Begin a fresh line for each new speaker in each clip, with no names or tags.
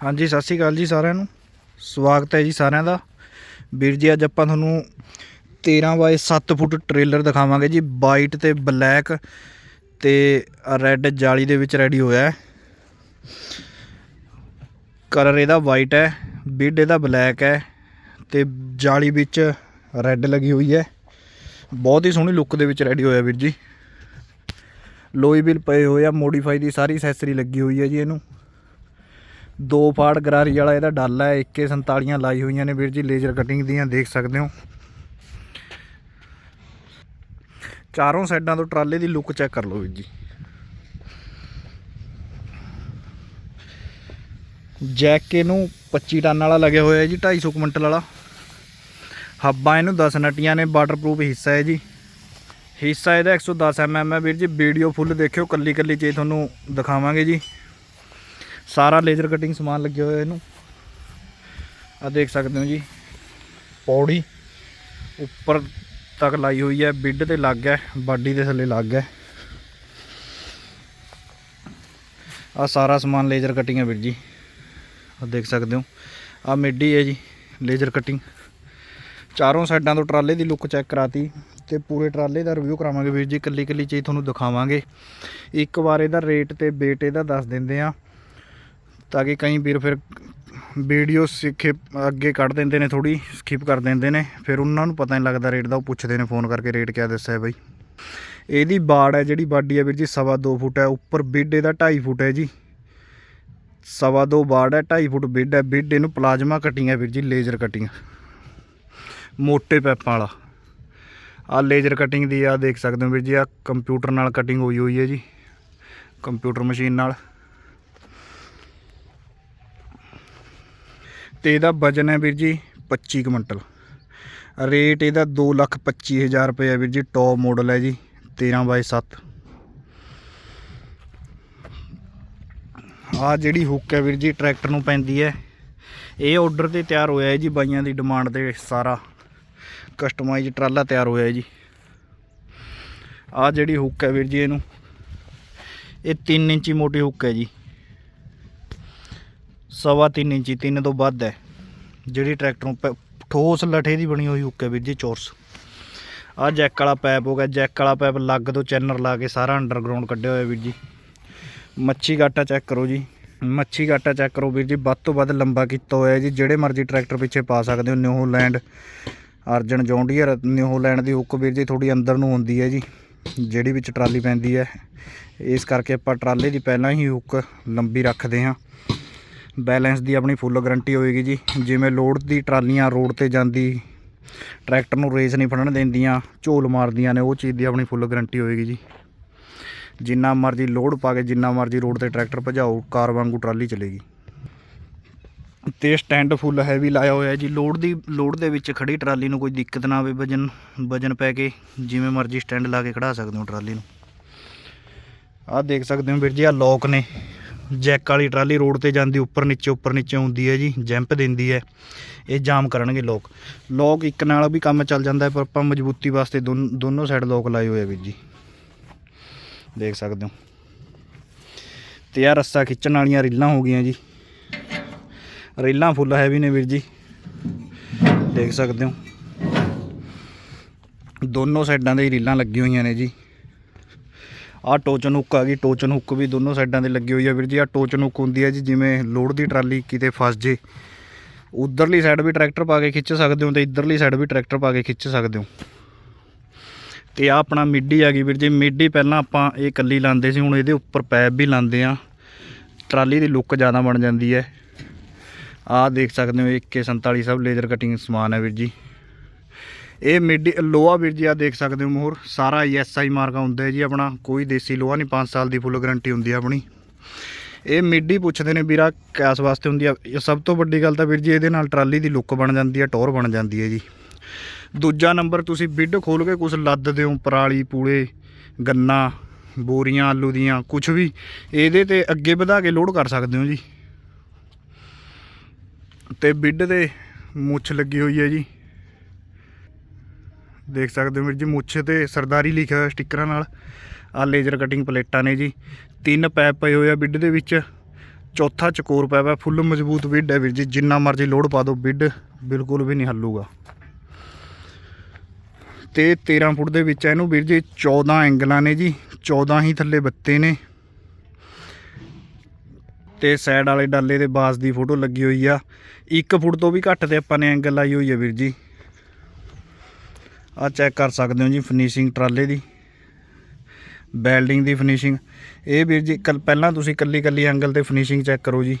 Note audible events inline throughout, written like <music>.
ਹਾਂਜੀ, ਸਤਿ ਸ਼੍ਰੀ ਅਕਾਲ ਜੀ ਸਾਰਿਆਂ ਨੂੰ। ਸਵਾਗਤ ਹੈ ਜੀ ਸਾਰਿਆਂ ਦਾ। ਵੀਰ ਜੀ, ਅੱਜ ਆਪਾਂ ਤੁਹਾਨੂੰ 13 ਬਾਏ 7 ਫੁੱਟ ਟ੍ਰੇਲਰ ਦਿਖਾਵਾਂਗੇ ਜੀ ਵਾਈਟ ਤੇ ਬਲੈਕ ਤੇ ਰੈੱਡ ਜਾਲੀ ਦੇ ਵਿੱਚ ਰੈਡੀ ਹੋਇਆ ਹੈ। ਕਲਰ ਇਹਦਾ ਵਾਈਟ ਹੈ ਬਿੱਡ ਇਹਦਾ ਬਲੈਕ ਹੈ ਤੇ ਜਾਲੀ ਵਿੱਚ ਰੈੱਡ ਲੱਗੀ ਹੋਈ ਹੈ। ਬਹੁਤ ਹੀ ਸੋਹਣੀ ਲੁੱਕ ਦੇ ਵਿੱਚ ਰੈਡੀ ਹੋਇਆ ਵੀਰ ਜੀ। ਲੋਈ ਬਿਲ ਪਏ ਹੋਏ ਆ ਮੋਡੀਫਾਈ ਦੀ ਸਾਰੀ ਅਸੈਸਰੀ ਲੱਗੀ ਹੋਈ ਹੈ ਜੀ ਇਹਨੂੰ। ਦੋ ਫਾੜ ਗਰਾਰੀ ਵਾਲਾ ਇਹਦਾ ਡੱਲ ਹੈ 147 ਲਾਈ ਹੋਈਆਂ ਨੇ ਵੀਰ ਜੀ, ਲੇਜ਼ਰ ਕਟਿੰਗ ਦੀਆਂ, ਦੇਖ ਸਕਦੇ ਹੋ। ਚਾਰੋਂ ਸਾਈਡਾਂ ਤੋਂ ਟਰਾਲੇ ਦੀ ਲੁੱਕ ਚੈੱਕ ਕਰ ਲਓ ਵੀਰ ਜੀ। ਜੈਕ ਇਹਨੂੰ 25 ਟਨ ਵਾਲਾ ਲੱਗਿਆ ਹੋਇਆ ਹੈ ਜੀ 250 ਕੁਇੰਟਲ ਵਾਲਾ। ਹੱਬਾਂ ਇਹਨੂੰ 10 ਨਟੀਆਂ ਨੇ ਵਾਟਰਪ੍ਰੂਫ ਹਿੱਸਾ ਹੈ ਜੀ। ਹਿੱਸਾ ਇਹਦਾ 110 mm ਹੈ ਵੀਰ ਜੀ ਵੀਡੀਓ ਫੁੱਲ ਦੇਖਿਓ ਕੱਲੀ ਕੱਲੀ ਚੀਜ਼ ਤੁਹਾਨੂੰ ਦਿਖਾਵਾਂਗੇ ਜੀ। ਸਾਰਾ ਲੇਜ਼ਰ ਕਟਿੰਗ ਸਮਾਨ ਲੱਗਿਆ ਹੋਇਆ ਇਹਨੂੰ। ਆ ਦੇਖ ਸਕਦੇ ਹੋ ਜੀ। ਪੌੜੀ ਉੱਪਰ ਤੱਕ ਲਾਈ ਹੋਈ ਹੈ, ਬਿੱਡ ਤੇ ਲੱਗ ਹੈ ਬਾਡੀ ਦੇ ਥੱਲੇ ਲੱਗ ਹੈ ਆ ਸਾਰਾ ਸਮਾਨ ਲੇਜ਼ਰ ਕਟਿੰਗ ਹੈ ਵੀਰ ਜੀ। ਆ ਦੇਖ ਸਕਦੇ ਹੋ। ਆ ਮਿੱਡੀ ਹੈ ਜੀ, ਲੇਜ਼ਰ ਕਟਿੰਗ। ਚਾਰੋਂ ਸਾਈਡਾਂ ਤੋਂ ਟਰਾਲੇ ਦੀ ਲੁੱਕ ਚੈੱਕ ਕਰਾਤੀ ਤੇ ਪੂਰੇ ਟਰਾਲੇ ਦਾ ਰਿਵਿਊ ਕਰਾਵਾਂਗੇ ਵੀਰ ਜੀ। ਕੱਲੀ ਕੱਲੀ ਚੀਜ਼ ਤੁਹਾਨੂੰ ਦਿਖਾਵਾਂਗੇ। ਇੱਕ ਵਾਰ ਇਹਦਾ ਰੇਟ ਤੇ ਵੇਟ ਇਹਦਾ ਦੱਸ ਦਿੰਦੇ ਆ। ਤਾਂ ਕਿ ਕਈ ਵੀਰ ਫਿਰ ਵੀਡੀਓ ਸਿੱਖੇ, ਅੱਗੇ ਕੱਢ ਦਿੰਦੇ ਨੇ ਥੋੜੀ ਸਕਿਪ ਕਰ ਦਿੰਦੇ ਨੇ। ਫਿਰ ਉਹਨਾਂ ਨੂੰ ਪਤਾ ਨਹੀਂ ਲੱਗਦਾ ਰੇਟ ਦਾ, ਉਹ ਪੁੱਛਦੇ ਨੇ ਫੋਨ ਕਰਕੇ ਰੇਟ ਕਿਆ ਦੱਸਿਆ ਬਾਈ। ਇਹਦੀ ਬਾੜ ਹੈ ਜਿਹੜੀ ਬਾਡੀ ਹੈ ਵੀਰ ਜੀ, ਸਵਾ 2 ਫੁੱਟ ਹੈ, ਉੱਪਰ ਬਿੱਡ ਇਹਦਾ 2.5 ਫੁੱਟ ਹੈ ਜੀ। ਸਵਾ 2 ਬਾੜ ਹੈ 2.5 ਫੁੱਟ ਬਿੱਡ ਹੈ ਬਿੱਡ ਇਹਨੂੰ ਪਲਾਜ਼ਮਾ ਕਟਿੰਗ ਹੈ ਵੀਰ ਜੀ ਲੇਜ਼ਰ ਕਟਿੰਗ ਮੋਟੇ ਪੈਪਾਂ ਵਾਲਾ। ਆ ਲੇਜ਼ਰ ਕਟਿੰਗ ਦੀ ਆ ਦੇਖ ਸਕਦੇ ਹੋ ਵੀਰ ਜੀ ਆ ਕੰਪਿਊਟਰ ਨਾਲ ਕਟਿੰਗ ਹੋਈ ਹੋਈ ਹੈ ਜੀ। ਕੰਪਿਊਟਰ ਮਸ਼ੀਨ ਨਾਲ। ਤੇ ਇਹਦਾ ਵਜਨ ਹੈ ਵੀਰ ਜੀ 25 ਕੁਇੰਟਲ ਰੇਟ ਇਹਦਾ 225000 ਰੁਪਏ ਹੈ ਵੀਰ ਜੀ ਟੌਪ ਮਾਡਲ ਹੈ ਜੀ 13 ਬਾਈ 7 ਆ ਜਿਹੜੀ ਹੁੱਕ ਹੈ ਵੀਰ ਜੀ ਟਰੈਕਟਰ ਨੂੰ ਪੈਂਦੀ ਹੈ। ਇਹ ਆਰਡਰ ਤੇ ਤਿਆਰ ਹੋਇਆ ਹੈ ਜੀ, ਬਾਈਆਂ ਦੀ ਡਿਮਾਂਡ ਦੇ ਸਾਰਾ। ਕਸਟਮਾਈਜ਼ ਟਰਾਲਾ ਤਿਆਰ ਹੋਇਆ ਹੈ ਜੀ। ਆ ਜਿਹੜੀ ਹੁੱਕ ਹੈ ਵੀਰ ਜੀ ਇਹਨੂੰ, ਇਹ 3 ਇੰਚੀ ਮੋਟੀ ਹੁੱਕ ਹੈ ਜੀ। ਸਵਾ 3 ਇੰਚੀ 3 ਤੋਂ ਵੱਧ ਹੈ। ਜਿਹੜੀ ਟਰੈਕਟਰ ਨੂੰ ਪੈ- ਠੋਸ ਲਠੇ ਦੀ ਬਣੀ ਹੋਈ ਹੁੱਕ ਹੈ ਵੀਰ ਜੀ, ਚੋਰਸ। ਆ ਜੈਕ ਵਾਲਾ ਪੈਪ ਹੋ ਗਿਆ। ਜੈਕ ਵਾਲਾ ਪੈਪ ਲੱਗ ਤੋਂ ਚੈਨਰ ਲਾ ਕੇ ਸਾਰਾ ਅੰਡਰਗਰਾਉਂਡ ਕੱਢਿਆ ਹੋਇਆ ਵੀਰ ਜੀ। ਮੱਛੀ ਗਾਟਾ ਚੈੱਕ ਕਰੋ ਜੀ। ਮੱਛੀ ਗਾਟਾ ਚੈੱਕ ਕਰੋ ਵੀਰ ਜੀ। ਵੱਧ ਤੋਂ ਵੱਧ ਲੰਬਾ ਕੀਤਾ ਹੋਇਆ ਜੀ। ਜਿਹੜੇ ਮਰਜ਼ੀ ਟਰੈਕਟਰ ਪਿੱਛੇ ਪਾ ਸਕਦੇ ਹੋ। New Holland Arjun John Deere New Holland ਦੀ ਹੁੱਕ ਵੀਰ ਜੀ ਥੋੜੀ ਅੰਦਰ ਨੂੰ ਹੁੰਦੀ ਹੈ ਜੀ। ਜਿਹੜੀ ਵਿੱਚ ਟਰਾਲੀ ਪੈਂਦੀ ਹੈ। ਇਸ ਕਰਕੇ ਆਪਾਂ ਟਰਾਲੇ ਦੀ ਪਹਿਲਾਂ ਹੀ ਹੁੱਕ ਲੰਬੀ ਰੱਖਦੇ ਹਾਂ। ਬੈਲੈਂਸ ਦੀ ਆਪਣੀ ਫੁੱਲ ਗਾਰੰਟੀ ਹੋਏਗੀ ਜੀ। ਜਿਵੇਂ ਲੋਡ ਦੀ ਟਰਾਲੀਆਂ ਰੋਡ ਤੇ ਜਾਂਦੀ, ਟਰੈਕਟਰ ਨੂੰ ਰੇਸ ਨਹੀਂ ਫੜਨ ਦਿੰਦੀਆਂ, ਝੋਲ ਮਾਰਦੀਆਂ ਨੇ, ਉਹ ਚੀਜ਼ ਦੀ ਆਪਣੀ ਫੁੱਲ ਗਾਰੰਟੀ ਹੋਏਗੀ ਜੀ। ਜਿੰਨਾ ਮਰਜ਼ੀ ਲੋਡ ਪਾ ਕੇ, ਜਿੰਨਾ ਮਰਜ਼ੀ ਰੋਡ ਤੇ ਟਰੈਕਟਰ ਭਜਾਓ, ਕਾਰ ਵਾਂਗੂ ਟਰਾਲੀ ਚਲੇਗੀ। ਤੇ ਸਟੈਂਡ ਫੁੱਲ ਹੈਵੀ ਲਾਇਆ ਹੋਇਆ ਜੀ। ਲੋਡ ਦੀ ਲੋਡ ਦੇ ਵਿੱਚ ਖੜੀ ਟਰਾਲੀ ਨੂੰ ਕੋਈ ਦਿੱਕਤ ਨਾ ਆਵੇ, ਵਜਨ ਵਜਨ ਪੈ ਕੇ, ਜਿਵੇਂ ਮਰਜ਼ੀ ਸਟੈਂਡ ਲਾ ਕੇ ਖੜਾ ਸਕਦੇ ਹੋ ਟਰਾਲੀ ਨੂੰ। ਆਹ ਦੇਖ ਸਕਦੇ ਹੋ ਵੀਰ ਜੀ ਆ ਲੋਕ ਨੇ। ਜੈਕ ਵਾਲੀ ਟਰਾਲੀ ਰੋਡ ਤੇ ਜਾਂਦੀ, ਉੱਪਰ ਨੀਚੇ ਉੱਪਰ ਨੀਚੇ ਹੁੰਦੀ ਹੈ ਜੀ, ਜੈਂਪ ਦਿੰਦੀ ਹੈ। ਇਹ ਜਾਮ ਕਰਨਗੇ ਲੋਕ। ਲੋਕ ਇੱਕ ਨਾਲ ਵੀ ਕੰਮ ਚੱਲ ਜਾਂਦਾ ਪਰ ਆਪਾਂ ਮਜ਼ਬੂਤੀ ਵਾਸਤੇ ਦੋਨ- ਦੋਨੋਂ ਸਾਈਡ ਲੋਕ ਲਾਏ ਹੋਏ ਆ ਵੀਰ ਜੀ। ਦੇਖ ਸਕਦੇ ਹੋ। ਤੇ ਆ ਰੱਸਾ ਖਿੱਚਣ ਵਾਲੀਆਂ ਰੀਲਾਂ ਹੋ ਗਈਆਂ ਜੀ। ਰੀਲਾਂ ਫੁੱਲ ਹੈਵੀ ਨੇ ਵੀਰ ਜੀ। ਦੇਖ ਸਕਦੇ ਹੋ। ਦੋਨੋਂ ਸਾਈਡਾਂ ਦੇ ਰੀਲਾਂ ਲੱਗੀਆਂ ਹੋਈਆਂ ਨੇ ਜੀ। ਆਹ ਟੋਚਨ ਹੁੱਕ ਆ ਗਈ। ਟੋਚਨ ਹੁੱਕ ਵੀ ਦੋਨੋਂ ਸਾਈਡਾਂ ਤੇ ਲੱਗੀ ਹੋਈ ਆ ਵੀਰ ਜੀ। ਆ ਟੋਚਨ ਹੁੱਕ ਹੁੰਦੀ ਹੈ ਜੀ, ਜਿਵੇਂ ਲੋਡ ਦੀ ਟਰਾਲੀ ਕਿਤੇ ਫਸ ਜੇ। ਉਧਰਲੀ ਸਾਈਡ ਵੀ ਟਰੈਕਟਰ ਪਾ ਕੇ ਖਿੱਚ ਸਕਦੇ ਹੋ ਤੇ ਇਧਰਲੀ ਸਾਈਡ ਵੀ ਟਰੈਕਟਰ ਪਾ ਕੇ ਖਿੱਚ ਸਕਦੇ ਹੋ। ਤੇ ਆ ਆਪਣਾ ਮਿੱਡੀ ਆ ਗਈ ਵੀਰ ਜੀ। ਮਿੱਡੀ ਪਹਿਲਾਂ ਆਪਾਂ ਇਹ ਕੱਲੀ ਲਾਉਂਦੇ ਸੀ, ਹੁਣ ਇਹਦੇ ਉੱਪਰ ਪੈਪ ਵੀ ਲਾਉਂਦੇ ਆ। ਟਰਾਲੀ ਦੀ ਲੁੱਕ ਜ਼ਿਆਦਾ ਬਣ ਜਾਂਦੀ ਹੈ। ਆਹ ਦੇਖ ਸਕਦੇ ਹੋ 147 ਸਭ ਲੇਜ਼ਰ ਕਟਿੰਗ ਸਮਾਨ ਹੈ ਵੀਰ ਜੀ। ਇਹ ਮਿੱਡੀ ਲੋਹਾ ਵੀਰ ਜੀ ਆ ਦੇਖ ਸਕਦੇ ਹੋ ਮੋਹਰ, ਸਾਰਾ ਐਸਆਈ ਮਾਰਕਾ ਹੁੰਦਾ ਹੈ ਜੀ ਆਪਣਾ, ਕੋਈ ਦੇਸੀ ਲੋਹਾ ਨਹੀਂ 5 ਸਾਲ ਦੀ ਫੁੱਲ ਗਾਰੰਟੀ ਹੁੰਦੀ ਆ ਆਪਣੀ। ਇਹ ਮਿੱਡੀ ਪੁੱਛਦੇ ਨੇ ਵੀਰਾ, ਕੈਸ ਵਾਸਤੇ ਹੁੰਦੀ ਆ, ਇਹ ਸਭ ਤੋਂ ਵੱਡੀ ਗੱਲ ਤਾਂ ਵੀਰ ਜੀ ਇਹਦੇ ਨਾਲ ਟਰਾਲੀ ਦੀ ਲੁੱਕ ਬਣ ਜਾਂਦੀ ਹੈ, ਟੌਰ ਬਣ ਜਾਂਦੀ ਹੈ ਜੀ। ਦੂਜਾ ਨੰਬਰ, ਤੁਸੀਂ ਬਿੱਡ ਖੋਲ ਕੇ ਕੁਝ ਲੱਦ ਦਿਓ, ਪਰਾਲੀ, ਪੂਲੇ, ਗੰਨਾ, ਬੋਰੀਆਂ, ਆਲੂ ਦੀਆਂ ਕੁਝ ਵੀ, ਇਹਦੇ ਤੇ ਅੱਗੇ ਵਧਾ ਕੇ ਲੋਡ ਕਰ ਸਕਦੇ ਹੋ ਜੀ। ਤੇ ਬਿੱਡ ਤੇ ਮੁੱਛ ਲੱਗੀ ਹੋਈ ਹੈ ਜੀ। ਦੇਖ ਸਕਦੇ ਹੋ ਵੀਰ ਜੀ, ਮੁੱਛ ਤੇ ਸਰਦਾਰੀ ਲਿਖਿਆ ਹੋਇਆ ਸਟickਰਾਂ ਨਾਲ। ਆ ਲੇਜ਼ਰ ਕਟਿੰਗ ਪਲੇਟਾਂ ਨੇ ਜੀ। ਤਿੰਨ ਪੈਪ ਪਏ ਹੋਏ ਆ ਬਿੱਡ ਦੇ ਵਿੱਚ। ਚੌਥਾ ਚਕੋਰ ਪੈਪ ਹੈ ਫੁੱਲ ਮਜ਼ਬੂਤ ਬਿੱਡ ਹੈ ਵੀਰ ਜੀ। ਜਿੰਨਾ ਮਰਜ਼ੀ ਲੋਡ ਪਾ ਦਿਓ, ਬਿੱਡ ਬਿਲਕੁਲ ਵੀ ਨਹੀਂ ਹੱਲੂਗਾ। ਤੇ 13 ਫੁੱਟ ਦੇ ਵਿੱਚ ਇਹਨੂੰ ਵੀਰ ਜੀ 14 ਐਂਗਲਾਂ ਨੇ ਜੀ। 14 ਹੀ ਥੱਲੇ ਬੱਤੇ ਨੇ। ਤੇ ਸਾਈਡ ਵਾਲੇ ਡਾਲੇ ਦੇ ਬਾਸ ਦੀ ਫੋਟੋ ਲੱਗੀ ਹੋਈ ਆ। 1 ਫੁੱਟ ਤੋਂ ਵੀ ਘੱਟ ਤੇ ਆਪਾਂ ਨੇ ਐਂਗਲ ਲਾਈ ਹੋਈ ਆ ਵੀਰ ਜੀ। ਆ ਚੈੱਕ ਕਰ ਸਕਦੇ ਹੋ ਜੀ ਫਿਨਿਸ਼ਿੰਗ ਟਰਾਲੇ ਦੀ ਬੈਲਡਿੰਗ ਦੀ ਫਿਨਿਸ਼ਿੰਗ ਇਹ ਵੀਰ ਜੀ ਕੱਲ ਪਹਿਲਾਂ ਤੁਸੀਂ ਕੱਲੀ ਕੱਲੀ ਐਂਗਲ ਤੇ ਫਿਨਿਸ਼ਿੰਗ ਚੈੱਕ ਕਰੋ ਜੀ।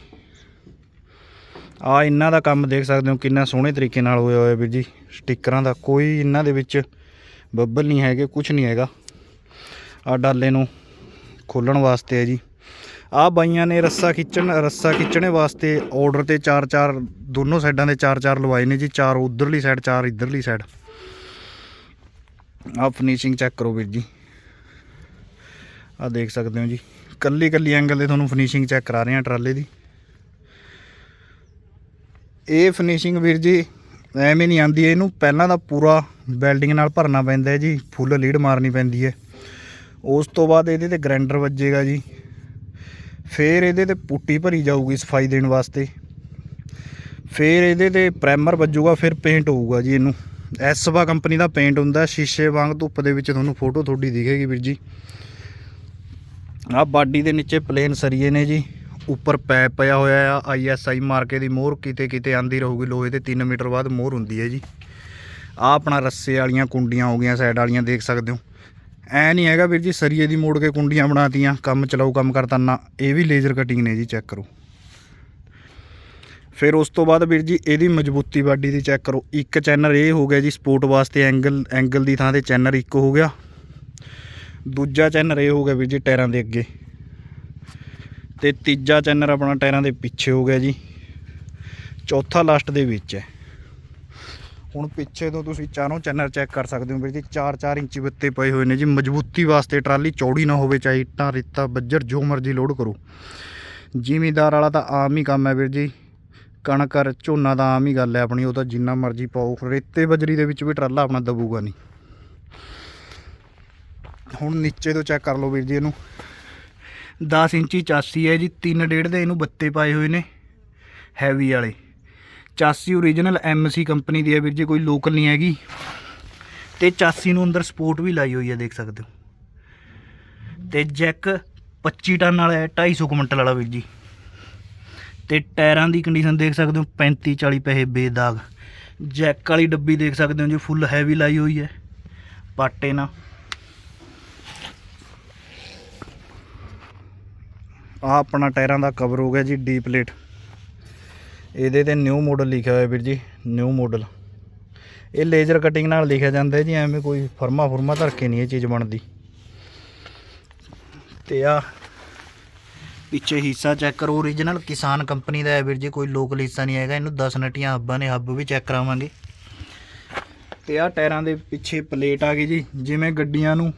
ਆ ਇਹਨਾਂ ਦਾ ਕੰਮ ਦੇਖ ਸਕਦੇ ਹੋ, ਕਿੰਨਾ ਸੋਹਣੇ ਤਰੀਕੇ ਨਾਲ ਹੋਇਆ ਹੋਇਆ ਵੀਰ ਜੀ ਸਟickਰਾਂ ਦਾ। ਕੋਈ ਇਹਨਾਂ ਦੇ ਵਿੱਚ ਬੱਬਲ ਨਹੀਂ ਹੈਗੇ ਕੁਝ ਨਹੀਂ ਹੈਗਾ। ਆ ਡਾਲੇ ਨੂੰ ਖੋਲਣ ਵਾਸਤੇ ਹੈ ਜੀ। ਆ ਬਾਈਆਂ ਨੇ ਰੱਸਾ ਖਿੱਚਣ, ਰੱਸਾ ਖਿੱਚਣੇ ਵਾਸਤੇ ਆਰਡਰ ਤੇ ਚਾਰ ਚਾਰ, ਦੋਨੋਂ ਸਾਈਡਾਂ ਦੇ ਚਾਰ ਚਾਰ ਲਵਾਏ ਨੇ ਜੀ, ਚਾਰ ਉਧਰਲੀ ਸਾਈਡ ਚਾਰ ਇਧਰਲੀ ਸਾਈਡ ਆ ਫਿਨਿਸ਼ਿੰਗ ਚੈੱਕ ਕਰੋ ਵੀਰ ਜੀ। ਆ ਦੇਖ ਸਕਦੇ ਹੋ ਜੀ। ਕੱਲੀ ਕੱਲੀ ਐਂਗਲ ਤੇ ਤੁਹਾਨੂੰ ਫਿਨਿਸ਼ਿੰਗ ਚੈੱਕ ਕਰਾ ਰਹੇ ਹਾਂ ਟਰਾਲੇ ਦੀ। ਇਹ ਫਿਨਿਸ਼ਿੰਗ ਵੀਰ ਜੀ ਐਵੇਂ ਨਹੀਂ ਆਂਦੀ ਇਹਨੂੰ ਪਹਿਲਾਂ ਤਾਂ ਪੂਰਾ ਵੈਲਡਿੰਗ ਨਾਲ ਭਰਨਾ ਪੈਂਦਾ ਹੈ ਜੀ ਫੁੱਲ ਲੀਡ ਮਾਰਨੀ ਪੈਂਦੀ ਹੈ। ਉਸ ਤੋਂ ਬਾਅਦ ਇਹਦੇ ਤੇ ਗ੍ਰਾਈਂਡਰ ਵੱਜੇਗਾ ਜੀ। ਫਿਰ ਇਹਦੇ ਤੇ ਪੁੱਟੀ ਭਰੀ ਜਾਊਗੀ ਸਫ਼ਾਈ ਦੇਣ ਵਾਸਤੇ। ਫਿਰ ਇਹਦੇ ਤੇ ਪ੍ਰਾਈਮਰ ਵੱਜੂਗਾ, ਫਿਰ ਪੇਂਟ ਹੋਊਗਾ ਜੀ ਇਹਨੂੰ। ਐਸਵਾ ਕੰਪਨੀ ਦਾ ਪੇਂਟ ਹੁੰਦਾ, ਸ਼ੀਸ਼ੇ ਵਾਂਗ ਧੁੱਪ ਦੇ ਵਿੱਚ ਤੁਹਾਨੂੰ ਫੋਟੋ ਤੁਹਾਡੀ ਦਿਖੇਗੀ ਵੀਰ ਜੀ। ਆਹ ਬਾਡੀ ਦੇ ਨੀਚੇ ਪਲੇਨ ਸਰੀਏ ਨੇ ਜੀ। ਉੱਪਰ ਪੈਪ ਪਿਆ ਹੋਇਆ ਆ ਆਈਐਸਆਈ ਮਾਰਕੇ ਦੀ ਮੋਹਰ ਕਿਤੇ ਕਿਤੇ ਆਂਦੀ ਰਹੂਗੀ, ਲੋਹੇ ਦੇ 3 ਮੀਟਰ ਬਾਅਦ ਮੋਹਰ ਹੁੰਦੀ ਹੈ ਜੀ। ਆ ਆਪਣਾ ਰੱਸੇ ਵਾਲੀਆਂ ਕੁੰਡੀਆਂ ਹੋ ਗਈਆਂ ਸਾਈਡ ਵਾਲੀਆਂ ਦੇਖ ਸਕਦੇ ਹੋ। ਐ ਨਹੀਂ ਹੈਗਾ ਵੀਰ ਜੀ, ਸਰੀਏ ਦੀ ਮੋੜ ਕੇ ਕੁੰਡੀਆਂ ਬਣਾਤੀਆਂ, ਕੰਮ ਚਲਾਓ, ਕੰਮ ਕਰਤਾ ਨਾ ਇਹ ਵੀ ਲੇਜ਼ਰ ਕਟਿੰਗ ਨੇ ਜੀ ਚੈੱਕ ਕਰੋ। ਫਿਰ ਉਸ ਤੋਂ ਬਾਅਦ ਵੀਰ ਜੀ ਇਹਦੀ ਮਜ਼ਬੂਤੀ ਬਾਡੀ ਦੀ ਚੈੱਕ ਕਰੋ। ਇੱਕ ਚੈਨਲ ਇਹ ਹੋ ਗਿਆ ਜੀ ਸਪੋਰਟ ਵਾਸਤੇ ਐਂਗਲ ਐਂਗਲ ਦੀ ਥਾਂ ਤੇ ਚੈਨਲ ਇੱਕ ਹੋ ਗਿਆ। ਦੂਜਾ ਚੈਨਲ ਇਹ ਹੋ ਗਿਆ ਵੀਰ ਜੀ ਟਾਇਰਾਂ ਦੇ ਅੱਗੇ। ਤੇ ਤੀਜਾ ਚੈਨਲ ਆਪਣਾ ਟਾਇਰਾਂ ਦੇ ਪਿੱਛੇ ਹੋ ਗਿਆ ਜੀ। ਚੌਥਾ ਲਾਸਟ ਦੇ ਵਿੱਚ ਹੈ। ਹੁਣ ਪਿੱਛੇ ਤੋਂ ਤੁਸੀਂ ਚਾਰੋਂ ਚੈਨਲ ਚੈੱਕ ਕਰ ਸਕਦੇ ਹੋ ਵੀਰ ਜੀ। 4-4 ਇੰਚੀ ਬੱਤੇ ਪਏ ਹੋਏ ਨੇ ਜੀ। ਮਜ਼ਬੂਤੀ ਵਾਸਤੇ ਟਰਾਲੀ ਚੌੜੀ ਨਾ ਹੋਵੇ, ਚਾਹੇ ਇੱਟਾਂ, ਰੇਤਾ, ਬੱਜਰ, ਜੋ ਮਰਜ਼ੀ ਲੋਡ ਕਰੋ। ਜ਼ਿਮੀਦਾਰ ਵਾਲਾ ਤਾਂ ਆਮ ਹੀ ਕੰਮ ਹੈ ਵੀਰ ਜੀ। ਕਣਕ ਅਰ ਝੋਨਾ ਤਾਂ ਆਮ ਹੀ ਗੱਲ ਹੈ ਆਪਣੀ, ਉਹ ਤਾਂ ਜਿੰਨਾ ਮਰਜ਼ੀ ਪਾਓ। ਰੇਤੇ ਬਜਰੀ ਦੇ ਵਿੱਚ ਵੀ ਟਰਾਲਾ ਆਪਣਾ ਦਬੂਗਾ ਨਹੀਂ। ਹੁਣ ਨੀਚੇ ਤੋਂ ਚੈੱਕ ਕਰ ਲਓ ਵੀਰ ਜੀ ਇਹਨੂੰ। 10 ਇੰਚੀ ਚਾਸੀ ਹੈ ਜੀ 3.5 ਦੇ ਇਹਨੂੰ ਬੱਤੇ ਪਾਏ ਹੋਏ ਨੇ, ਹੈਵੀ ਵਾਲੇ। ਚਾਸੀ ਓਰੀਜਨਲ ਐਮਸੀ ਕੰਪਨੀ ਦੀ ਹੈ ਵੀਰ ਜੀ, ਕੋਈ ਲੋਕਲ ਨਹੀਂ ਹੈਗੀ। ਤੇ ਚਾਸੀ ਨੂੰ ਅੰਦਰ ਸਪੋਰਟ ਵੀ ਲਾਈ ਹੋਈ ਹੈ, ਦੇਖ ਸਕਦੇ ਹੋ। ਤੇ ਜੈਕ 25 ਟਨ ਵਾਲਾ ਹੈ 250 ਕੁਇੰਟਲ ਵਾਲਾ ਵੀਰ ਜੀ। ਤੇ ਟਾਇਰਾਂ ਦੀ ਕੰਡੀਸ਼ਨ ਦੇਖ ਸਕਦੇ ਹੋ 35 40 ਪੈਸੇ ਬੇਦਾਗ। ਜੈਕ ਵਾਲੀ ਡੱਬੀ ਦੇਖ ਸਕਦੇ ਹੋ, ਜੀ ਫੁੱਲ ਹੈਵੀ ਲਾਈ ਹੋਈ ਹੈ। ਪਾਟੇ ਨਾਲ ਆ ਆਪਣਾ ਟਾਇਰਾਂ ਦਾ ਕਵਰ ਹੋ ਗਿਆ ਜੀ ਡੀ ਪਲੇਟ ਇਹਦੇ ਤੇ ਨਿਊ ਮਾਡਲ ਲਿਖਿਆ ਹੋਇਆ ਵੀਰ ਜੀ ਨਿਊ ਮਾਡਲ ਇਹ ਲੇਜ਼ਰ ਕਟਿੰਗ ਨਾਲ ਲਿਖਿਆ ਜਾਂਦਾ ਜੀ, ਐਵੇਂ ਕੋਈ ਫਰਮਾ ਫੁਰਮਾ ਧਰ ਕੇ ਨਹੀਂ ਇਹ ਚੀਜ਼ ਬਣਦੀ। ਤੇ ਆ ਪਿੱਛੇ ਹਿੱਸਾ ਚੈੱਕ ਕਰੋ ਓਰੀਜਨਲ ਕਿਸਾਨ ਕੰਪਨੀ ਦਾ ਹੈ ਵੀਰ ਜੀ, ਕੋਈ ਲੋਕਲ ਹਿੱਸਾ ਨਹੀਂ ਹੈਗਾ, ਇਹਨੂੰ 10 ਨਟੀਆਂ ਹੱਬਾਂ ਨੇ, ਹੱਬ ਵੀ ਚੈੱਕ ਕਰਾਵਾਂਗੇ। ਤੇ ਆ ਟਾਇਰਾਂ ਦੇ ਪਿੱਛੇ ਪਲੇਟ ਆ ਗਈ ਜੀ, ਜਿਵੇਂ ਗੱਡੀਆਂ ਨੂੰ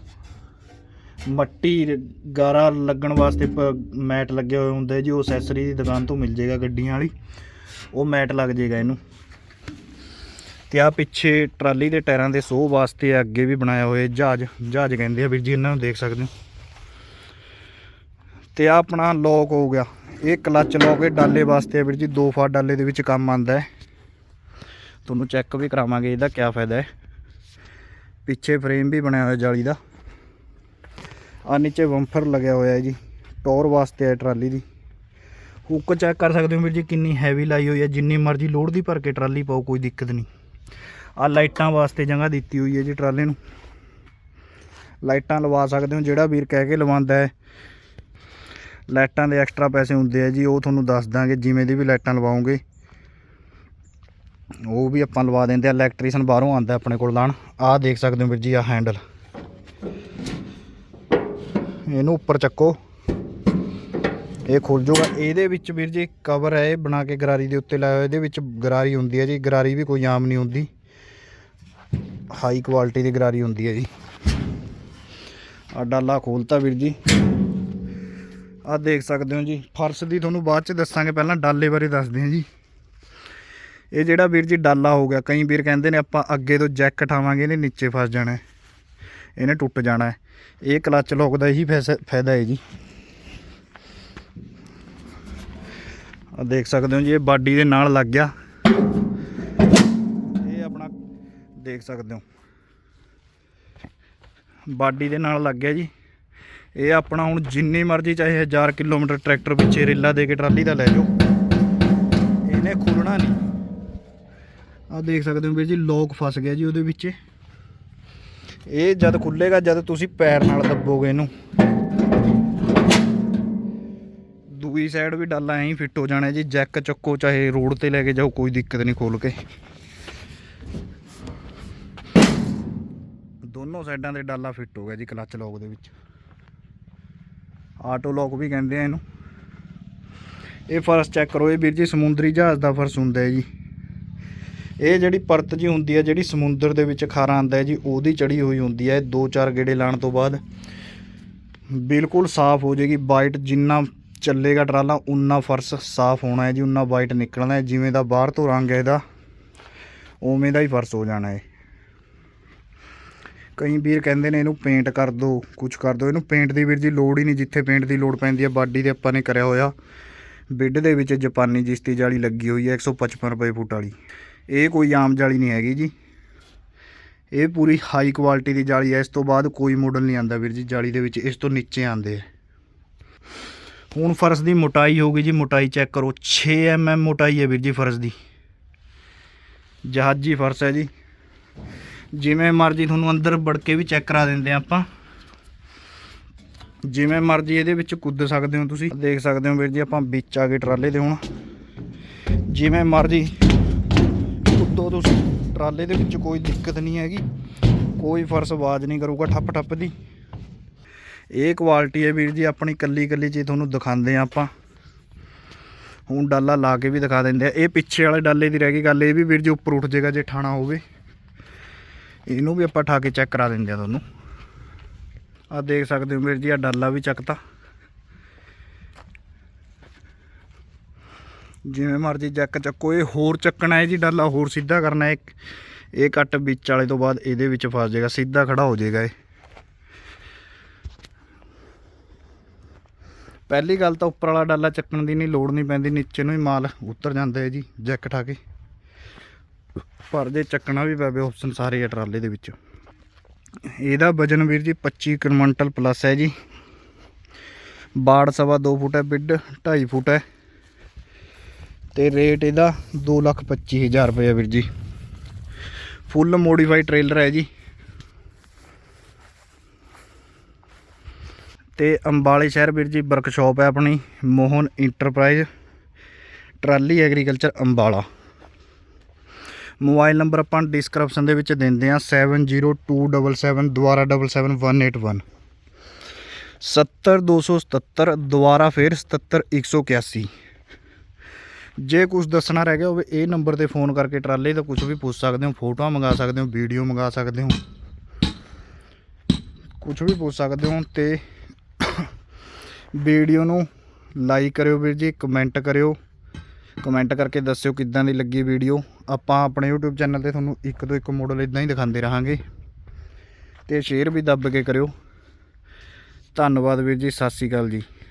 ਮੱਟੀ ਗਾਰਾ ਲੱਗਣ ਵਾਸਤੇ ਪ- ਮੈਟ ਲੱਗੇ ਹੋਏ ਹੁੰਦੇ ਜੀ, ਉਹ ਅਸੈਸਰੀ ਦੀ ਦੁਕਾਨ ਤੋਂ ਮਿਲ ਜੇਗਾ ਗੱਡੀਆਂ ਵਾਲੀ, ਉਹ ਮੈਟ ਲੱਗ ਜੇਗਾ ਇਹਨੂੰ। ਤੇ ਆ ਪਿੱਛੇ ਟਰਾਲੀ ਦੇ ਟਾਇਰਾਂ ਦੇ ਸੋਹ ਵਾਸਤੇ ਅੱਗੇ ਵੀ ਬਣਾਇਆ ਹੋਇਆ ਜਹਾਜ਼ ਜਹਾਜ਼ ਕਹਿੰਦੇ ਆ ਵੀਰ ਜੀ, ਇਹਨਾਂ ਨੂੰ ਦੇਖ ਸਕਦੇ ਹੋ। ਤੇ ਆ ਆਪਣਾ ਲੋਕ ਹੋ ਗਿਆ। ਇਹ ਕਲੱਚ ਲੋਕ ਇਹ ਡਾਲੇ ਵਾਸਤੇ ਆ ਵੀਰ ਜੀ, ਦੋ ਫਾਰ ਡਾਲੇ ਦੇ ਵਿੱਚ ਕੰਮ ਆਂਦਾ ਹੈ। ਤੁਹਾਨੂੰ ਚੈੱਕ ਵੀ ਕਰਾਵਾਂਗੇ ਇਹਦਾ ਕੀ ਫਾਇਦਾ ਹੈ। ਪਿੱਛੇ ਫਰੇਮ ਵੀ ਬਣਿਆ ਹੋਇਆ ਜਾਲੀ ਦਾ। ਆ ਨੀਚੇ ਬੰਫਰ ਲੱਗਿਆ ਹੋਇਆ ਹੈ ਜੀ, ਟੌਰ ਵਾਸਤੇ ਹੈ ਟਰਾਲੀ ਦੀ। ਹੁੱਕ ਚੈੱਕ ਕਰ ਸਕਦੇ ਹੋ ਵੀਰ ਜੀ, ਕਿੰਨੀ ਹੈਵੀ ਲਾਈ ਹੋਈ ਹੈ, ਜਿੰਨੀ ਮਰਜ਼ੀ ਲੋਡ ਦੀ ਭਰ ਕੇ ਟਰਾਲੀ ਪਾਓ, ਕੋਈ ਦਿੱਕਤ ਨਹੀਂ। ਆ ਲਾਈਟਾਂ ਵਾਸਤੇ ਜਗ੍ਹਾ ਦਿੱਤੀ ਹੋਈ ਹੈ ਜੀ ਟਰਾਲੇ ਨੂੰ। ਲਾਈਟਾਂ ਲਵਾ ਸਕਦੇ ਹੋ, ਜਿਹੜਾ ਵੀਰ ਕਹਿ ਕੇ ਲਵਾਉਂਦਾ ਹੈ। ਲਾਈਟਾਂ ਦੇ ਐਕਸਟਰਾ ਪੈਸੇ ਹੁੰਦੇ ਆ ਜੀ, ਉਹ ਤੁਹਾਨੂੰ ਦੱਸ ਦਾਂਗੇ ਜਿਵੇਂ ਦੀ ਵੀ ਲਾਈਟਾਂ ਲਵਾਉਂਗੇ ਉਹ ਵੀ ਆਪਾਂ ਲਵਾ ਦਿੰਦੇ ਆ ਇਲੈਕਟ੍ਰੀਸ਼ੀਅਨ ਬਾਹਰੋਂ ਆਂਦਾ ਆਪਣੇ ਕੋਲ ਲਾਣ। ਆਹ ਦੇਖ ਸਕਦੇ ਹੋ ਵੀਰ ਜੀ ਆ ਹੈਂਡਲ ਇਹਨੂੰ ਉੱਪਰ ਚੱਕੋ। ਇਹ ਖੁੱਲ ਜਾਊਗਾ। ਇਹਦੇ ਵਿੱਚ ਵੀਰ ਜੀ ਕਵਰ ਹੈ, ਇਹ ਬਣਾ ਕੇ ਗਰਾਰੀ ਦੇ ਉੱਤੇ ਲਾਇਆ ਹੋਇਆ। ਇਹਦੇ ਵਿੱਚ ਗਰਾਰੀ ਹੁੰਦੀ ਹੈ ਜੀ। ਗਰਾਰੀ ਵੀ ਕੋਈ ਆਮ ਨਹੀਂ ਹੁੰਦੀ। ਹਾਈ ਕੁਆਲਿਟੀ ਦੀ ਗਰਾਰੀ ਹੁੰਦੀ ਹੈ ਜੀ। ਆ ਡਾਲਾ ਖੋਲਤਾ ਵੀਰ ਜੀ। ਆ ਦੇਖ ਸਕਦੇ ਹੋ ਜੀ। ਫਰਸ਼ ਦੀ ਤੁਹਾਨੂੰ ਬਾਅਦ ਚ ਦੱਸਾਂਗੇ, ਪਹਿਲਾਂ ਡਾਲੇ ਬਾਰੇ ਦੱਸਦੇ ਹਾਂ ਜੀ। ਇਹ ਜਿਹੜਾ ਵੀਰ ਜੀ ਡਾਲਾ ਹੋ ਗਿਆ, ਕਈ ਵੀਰ ਕਹਿੰਦੇ ਨੇ ਆਪਾਂ ਅੱਗੇ ਤੋਂ ਜੈਕ ਉਠਾਵਾਂਗੇ ਇਹਨੇ ਨੀਚੇ ਫਸ ਜਾਣਾ ਇਹਨੇ ਟੁੱਟ ਜਾਣਾ ਇਹ ਕਲਚ ਲੋਕ ਦਾ ਇਹੀ ਫੈਸ- ਫਾਇਦਾ ਹੈ ਜੀ। ਆ ਦੇਖ ਸਕਦੇ ਹੋ ਜੀ, ਇਹ ਬਾਡੀ ਦੇ ਨਾਲ ਲੱਗ ਗਿਆ। ਇਹ ਆਪਣਾ ਦੇਖ ਸਕਦੇ ਹੋ। ਬਾਡੀ ਦੇ ਨਾਲ ਲੱਗ ਗਿਆ ਜੀ। ਇਹ ਆਪਣਾ ਹੁਣ ਜਿੰਨੀ ਮਰਜ਼ੀ ਚਾਹੇ 1000 ਕਿਲੋਮੀਟਰ ਟਰੈਕਟਰ ਪਿੱਛੇ ਰੇਲਾ ਦੇ ਕੇ ਟਰਾਲੀ ਦਾ ਲੈ ਜਾਓ। ਇਹਨੇ ਖੁੱਲਣਾ ਨਹੀਂ। ਆ ਦੇਖ ਸਕਦੇ ਹੋ ਵੀਰ ਜੀ, ਲੋਕ ਫਸ ਗਿਆ ਜੀ ਉਹਦੇ ਵਿੱਚ। ਇਹ ਜਦ ਖੁੱਲੇਗਾ ਜਦ ਤੁਸੀਂ ਪੈਰ ਨਾਲ ਦੱਬੋਗੇ ਇਹਨੂੰ। ਦੂਈ ਸਾਈਡ ਵੀ ਡਾਲਾ ਐਂ ਹੀ ਫਿੱਟ ਹੋ ਜਾਣਾ ਜੀ, ਜੈਕ ਚੱਕੋ, ਚਾਹੇ ਰੋਡ ਤੇ ਲੈ ਕੇ ਜਾਓ, ਕੋਈ ਦਿੱਕਤ ਨਹੀਂ ਖੋਲ ਕੇ। ਦੋਨੋਂ ਸਾਈਡਾਂ ਦੇ ਡਾਲਾ ਫਿੱਟ ਹੋ ਗਿਆ ਜੀ ਕਲੱਚ ਲੋਕ ਦੇ ਵਿੱਚ। ਆਟੋ ਲੋਕ ਵੀ ਕਹਿੰਦੇ ਆ ਇਹਨੂੰ। ਇਹ ਫਰਸ਼ ਚੈੱਕ ਕਰੋ, ਇਹ ਵੀਰ ਜੀ ਸਮੁੰਦਰੀ ਜਹਾਜ਼ ਦਾ ਫਰਸ਼ ਹੁੰਦਾ ਹੈ ਜੀ। ਇਹ ਜਿਹੜੀ ਪਰਤ ਜੀ ਹੁੰਦੀ ਹੈ, ਜਿਹੜੀ ਸਮੁੰਦਰ ਦੇ ਵਿੱਚ ਖਾਰਾ ਆਂਦਾ ਹੈ ਜੀ, ਉਹਦੀ ਚੜੀ ਹੋਈ ਹੁੰਦੀ ਹੈ, ਦੋ ਚਾਰ ਗੇੜੇ ਲਾਣ ਤੋਂ ਬਾਅਦ। ਬਿਲਕੁਲ ਸਾਫ਼ ਹੋ ਜਾਏਗੀ ਵਾਈਟ ਜਿੰਨਾ ਚੱਲੇਗਾ ਟਰਾਲਾ, ਉਨਾ ਫਰਸ਼ ਸਾਫ਼ ਹੋਣਾ ਹੈ ਜੀ, ਉਨਾ ਵਾਈਟ ਨਿਕਲਣਾ ਹੈ, ਜਿਵੇਂ ਦਾ ਬਾਹਰ ਤੋਂ ਰੰਗ ਹੈ ਇਹਦਾ, ਉਵੇਂ ਦਾ ਹੀ ਫਰਸ਼ ਹੋ ਜਾਣਾ ਹੈ। ਕਈ ਵੀਰ ਕਹਿੰਦੇ ਨੇ ਇਹਨੂੰ ਪੇਂਟ ਕਰ ਦਿਓ ਕੁਝ ਕਰ ਦਿਓ ਇਹਨੂੰ ਪੇਂਟ ਦੀ ਵੀਰ ਜੀ ਲੋੜ ਹੀ ਨਹੀਂ ਜਿੱਥੇ ਪੇਂਟ ਦੀ ਲੋੜ ਪੈਂਦੀ ਹੈ ਬਾਡੀ ਦੇ ਆਪਾਂ ਨੇ ਕਰਿਆ ਹੋਇਆ। ਬਿੱਡ ਦੇ ਵਿੱਚ ਜਾਪਾਨੀ ਜਿਸਤੀ ਜਾਲੀ ਲੱਗੀ ਹੋਈ ਹੈ 155 ਰੁਪਏ ਫੁੱਟ ਵਾਲੀ। ਇਹ ਕੋਈ ਆਮ ਜਾਲੀ ਨਹੀਂ ਹੈਗੀ ਜੀ। ਇਹ ਪੂਰੀ ਹਾਈ ਕੁਆਲਿਟੀ ਦੀ ਜਾਲੀ ਹੈ ਇਸ ਤੋਂ ਬਾਅਦ ਕੋਈ ਮਾਡਲ ਨਹੀਂ ਆਂਦਾ ਵੀਰ ਜੀ ਜਾਲੀ ਦੇ ਵਿੱਚ। ਇਸ ਤੋਂ ਨੀਚੇ ਆਂਦੇ ਆ। ਹੁਣ ਫਰਸ਼ ਦੀ ਮੋਟਾਈ ਹੋਊਗੀ ਜੀ। ਮੋਟਾਈ ਚੈੱਕ ਕਰੋ। 6 mm ਮੋਟਾਈ ਹੈ ਵੀਰ ਜੀ ਫਰਸ਼ ਦੀ। ਜਹਾਜੀ ਫਰਸ਼ ਹੈ ਜੀ। ਜਿਵੇਂ ਮਰਜ਼ੀ ਤੁਹਾਨੂੰ ਅੰਦਰ ਵੜ ਕੇ ਵੀ ਚੈੱਕ ਕਰਾ ਦਿੰਦੇ ਆ ਆਪਾਂ। ਜਿਵੇਂ ਮਰਜ਼ੀ ਇਹਦੇ ਵਿੱਚ ਕੁੱਦ ਸਕਦੇ ਹੋ ਤੁਸੀਂ, ਦੇਖ ਸਕਦੇ ਹੋ ਵੀਰ ਜੀ ਆਪਾਂ ਵਿੱਚ ਆ ਗਏ ਟਰਾਲੇ ਦੇ ਹੁਣ। ਜਿਵੇਂ ਮਰਜ਼ੀ ਕੁੱਦੋ ਤੁਸੀਂ, ਟਰਾਲੇ ਦੇ ਵਿੱਚ ਕੋਈ ਦਿੱਕਤ ਨਹੀਂ ਹੈਗੀ, ਕੋਈ ਫਰਸ਼ ਆਵਾਜ਼ ਨਹੀਂ ਕਰੂਗਾ ਠੱਪ ਠੱਪ ਦੀ। ਇਹ ਕੁਆਲਿਟੀ ਹੈ ਵੀਰ ਜੀ ਆਪਣੀ ਕੱਲੀ ਕੱਲੀ ਚੀਜ਼ ਤੁਹਾਨੂੰ ਦਿਖਾਉਂਦੇ ਆ ਆਪਾਂ। ਹੁਣ ਡਾਲਾ ਲਾ ਕੇ ਵੀ ਦਿਖਾ ਦਿੰਦੇ ਆ ਇਹ ਪਿੱਛੇ ਵਾਲੇ ਡਾਲੇ ਦੀ ਰਹਿ ਗਈ ਗੱਲ, ਇਹ ਵੀ ਵੀਰ ਜੀ ਉੱਪਰ ਉੱਠ ਜਾਏਗਾ ਜੇ ਠਾਣਾ ਹੋਵੇ। ਇਹਨੂੰ ਵੀ ਆਪਾਂ ਠਾ ਕੇ ਚੈੱਕ ਕਰਾ ਦਿੰਦੇ ਆ ਤੁਹਾਨੂੰ। ਆ ਦੇਖ ਸਕਦੇ ਹੋ ਵੀਰ ਜੀ ਆ ਡਾਲਾ ਵੀ ਚੱਕਤਾ। ਜਿਵੇਂ ਮਰਜ਼ੀ ਜੈਕ ਚੱਕੋ, ਇਹ ਹੋਰ ਚੱਕਣਾ ਹੈ ਜੀ, ਡਾਲਾ ਹੋਰ ਸਿੱਧਾ ਕਰਨਾ ਹੈ। ਇਹ ਕੱਟ ਵਿੱਚ ਵਾਲੇ ਤੋਂ ਬਾਅਦ ਇਹਦੇ ਵਿੱਚ ਫਸ ਜਾਏਗਾ, ਸਿੱਧਾ ਖੜਾ ਹੋ ਜਾਏਗਾ ਇਹ। ਪਹਿਲੀ ਗੱਲ ਤਾਂ ਉੱਪਰ ਵਾਲਾ ਡਾਲਾ ਚੱਕਣ ਦੀ ਨਹੀਂ ਲੋੜ ਨਹੀਂ ਪੈਂਦੀ, ਨੀਚੇ ਨੂੰ ਹੀ ਮਾਲ ਉਤਰ ਜਾਂਦਾ ਹੈ ਜੀ, ਜੈਕ ਠਾ ਕੇ। ਪਰ ਜੇ ਚੱਕਣਾ ਵੀ ਪਵੇ ਆਪਸ਼ਨ ਸਾਰੇ ਆ ਟਰਾਲੇ ਦੇ ਵਿੱਚ। ਇਹਦਾ ਵਜਨ ਵੀਰ ਜੀ 25 ਕੁਇੰਟਲ ਪਲੱਸ ਹੈ ਜੀ। ਬਾੜ ਸਵਾ 2 ਫੁੱਟ ਹੈ, ਬਿੱਡ 2.5 ਫੁੱਟ ਹੈ। ਤੇ ਰੇਟ ਇਹਦਾ 225000 ਰੁਪਏ ਹੈ ਵੀਰ ਜੀ। ਫੁੱਲ ਮੋਡੀਫਾਈਡ ਟ੍ਰੇਲਰ ਹੈ ਜੀ। ਤੇ ਅੰਬਾਲੇ ਸ਼ਹਿਰ ਵੀਰ ਜੀ ਵਰਕਸ਼ਾਪ ਹੈ ਆਪਣੀ, Mohan enterprise trolley agriculture Ambala. Mobile number ਆਪਾਂ ਡਿਸਕ੍ਰਿਪਸ਼ਨ ਦੇ ਵਿੱਚ ਦਿੰਦੇ ਆ 702777 ਦੁਬਾਰਾ 77181 70277 ਦੁਬਾਰਾ ਫਿਰ 77181 ਜੇ ਕੁਝ ਦੱਸਣਾ ਰਹਿ ਗਿਆ ਹੋਵੇ, ਇਹ ਨੰਬਰ ਤੇ ਫੋਨ ਕਰਕੇ ਟਰਾਲੇ ਦਾ ਕੁਝ ਵੀ ਪੁੱਛ ਸਕਦੇ ਹੋ, ਫੋਟੋਆਂ ਮੰਗਾ ਸਕਦੇ ਹੋ, ਵੀਡੀਓ ਮੰਗਾ ਸਕਦੇ ਹੋ ਕੁਝ ਵੀ ਪੁੱਛ ਸਕਦੇ ਹੋ ਤੇ <coughs> ਵੀਡੀਓ ਨੂੰ ਲਾਈਕ ਕਰਿਓ ਵੀਰ ਜੀ ਕਮੈਂਟ ਕਰਿਓ। ਕਮੈਂਟ ਕਰਕੇ ਦੱਸਿਓ ਕਿੱਦਾਂ ਦੀ ਲੱਗੀ ਵੀਡੀਓ ਆਪਾਂ ਆਪਣੇ YouTube ਚੈਨਲ ਤੇ ਤੁਹਾਨੂੰ ਇੱਕ ਤੋਂ ਇੱਕ ਮਾਡਲ ਇਦਾਂ ਹੀ ਦਿਖਾਉਂਦੇ ਰਹਾਂਗੇ। ਤੇ ਸ਼ੇਅਰ ਵੀ ਦੱਬ ਕੇ ਕਰਿਓ। ਧੰਨਵਾਦ ਵੀਰ ਜੀ, ਸਤਿ ਸ਼੍ਰੀ ਅਕਾਲ ਜੀ।